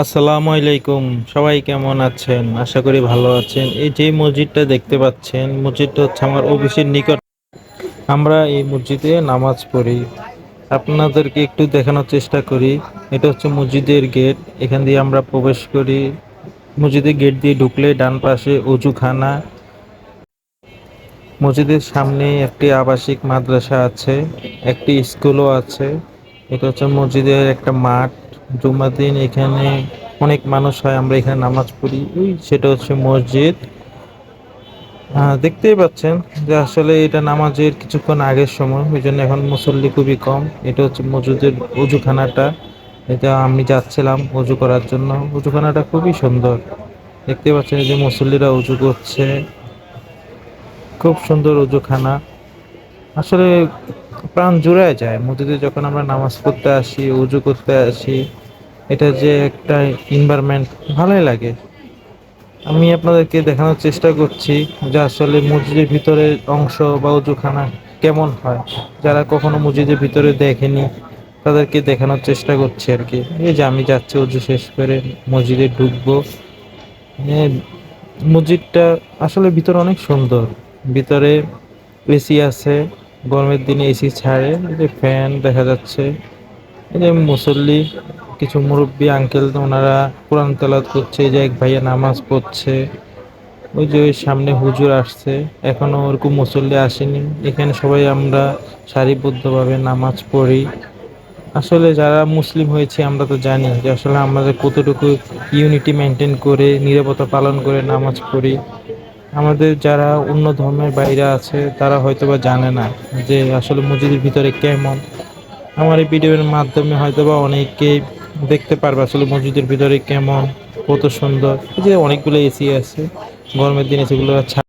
আসসালামু আলাইকুম, সবাই কেমন আছেন? আশা করি ভালো আছেন। এই যে মসজিদটা দেখতে পাচ্ছেন, মসজিদটা হচ্ছে আমার অফিসের নিকট। আমরা এই মসজিদে নামাজ পড়ি। আপনাদেরকে একটু দেখানোর চেষ্টা করি। এটা হচ্ছে মসজিদের গেট। এখান দিয়ে আমরা প্রবেশ করি। মসজিদের গেট দিয়ে ঢুকলে ডান পাশে অজুখানা। মসজিদের সামনে একটি আবাসিক মাদ্রাসা আছে, একটি স্কুলও আছে। এটা হচ্ছে মসজিদের একটা মাঠ। জুম্মার দিন এখানে অনেক মানুষ হয়, আমরা এখানে নামাজ পড়ি। ওই সেটা হচ্ছে মসজিদ। দেখতেই পাচ্ছেন যে আসলে এটা নামাজের কিছুক্ষণ আগের সময়, ওই জন্য এখন মুসল্লি খুবই কম। এটা হচ্ছে মসজিদের উজুখানাটা এটা আমি যাচ্ছিলাম উজু করার জন্য। উজুখানাটা খুবই সুন্দর। দেখতে পাচ্ছেন যে মুসল্লিরা উজু করছে। খুব সুন্দর উজুখানা আসলে প্রাণ জুড়ায় যায়। মসজিদে যখন আমরা নামাজ পড়তে আসি, উজু করতে আসি, এটা যে একটা এনভায়রনমেন্ট ভালোই লাগে। আমি আপনাদেরকে দেখানোর চেষ্টা করছি যে আসলে মসজিদের ভিতরে অংশ বা উজুখানা কেমন হয়। যারা কখনো মসজিদের ভিতরে দেখেনি, তাদেরকে দেখানোর চেষ্টা করছি আর কি। এই যে আমি যাচ্ছি, উজু শেষ করে মসজিদে ঢুকবো। মসজিদটা আসলে ভিতরে অনেক সুন্দর। ভিতরে এসি আছে গরমের দিনে এসি ছাড়ে যে ফ্যান দেখা যাচ্ছে, এই যে মুসল্লি, কিছু মুরব্বী আঙ্কেল ওনারা কোরআন তেলাওয়াত করছে যে এক ভাইয়া নামাজ পড়ছে, ওই যে ওই সামনে হুজুর আসছে, এখনও ওরকম মুসল্লি আসেনি, এখানে সবাই আমরা সারিবদ্ধভাবে নামাজ পড়ি। আসলে যারা মুসলিম হয়েছে আমরা তো জানি যে আসলে আমাদের কতটুকু ইউনিটি মেনটেন করে, নিরাপত্তা পালন করে নামাজ পড়ি। আমাদের যারা অন্য ধর্মের বাইরে আছে, তারা হয়তোবা জানে না যে আসলে মসজিদের ভিতরে কেমন। আমার এই ভিডিওর মাধ্যমে হয়তোবা অনেকে দেখতে পারবে আসলে মসজিদের ভিতরে কেমন, কত সুন্দর। যে অনেকগুলো এসি আছে, গরমের দিনে সেগুলো